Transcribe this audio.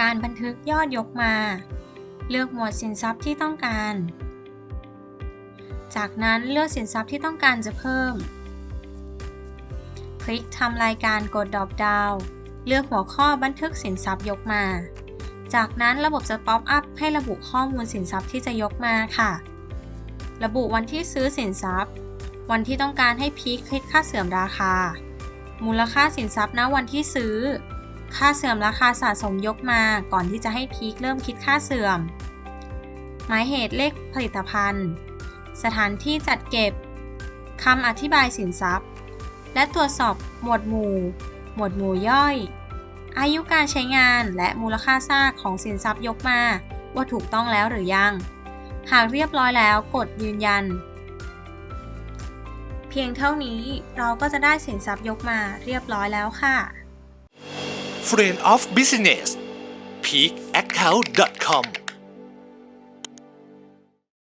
การบันทึกยอดยกมา เลือกหมวดสินทรัพย์ที่ต้องการ จากนั้นเลือกสินทรัพย์ที่ต้องการจะเพิ่ม คลิกทำรายการกดดรอปดาวเลือกหัวข้อบันทึกสินทรัพย์ยกมา จากนั้นระบบจะป๊อปอัพให้ระบุข้อมูลสินทรัพย์ที่จะยกมาค่ะ ระบุวันที่ซื้อสินทรัพย์ วันที่ต้องการให้พีคคิดค่าเสื่อมราคา มูลค่าสินทรัพย์ณวันที่ซื้อ ค่าเสื่อมราคาสะสมยกมาก่อนที่จะให้พีคเริ่มคิดค่าเสื่อม หมายเหตุเลขผลิตภัณฑ์ สถานที่จัดเก็บคำอธิบายสินทรัพย์ และตรวจสอบหมวดหมู่ หมวดหมู่ย่อย อายุการใช้งานและมูลค่าซากของสินทรัพย์ยกมาว่าถูกต้องแล้วหรือยัง หากเรียบร้อยแล้วกดยืนยัน เพียงเท่านี้เราก็จะได้สินทรัพย์ยกมาเรียบร้อยแล้วค่ะ Friend of Business. peakaccount.com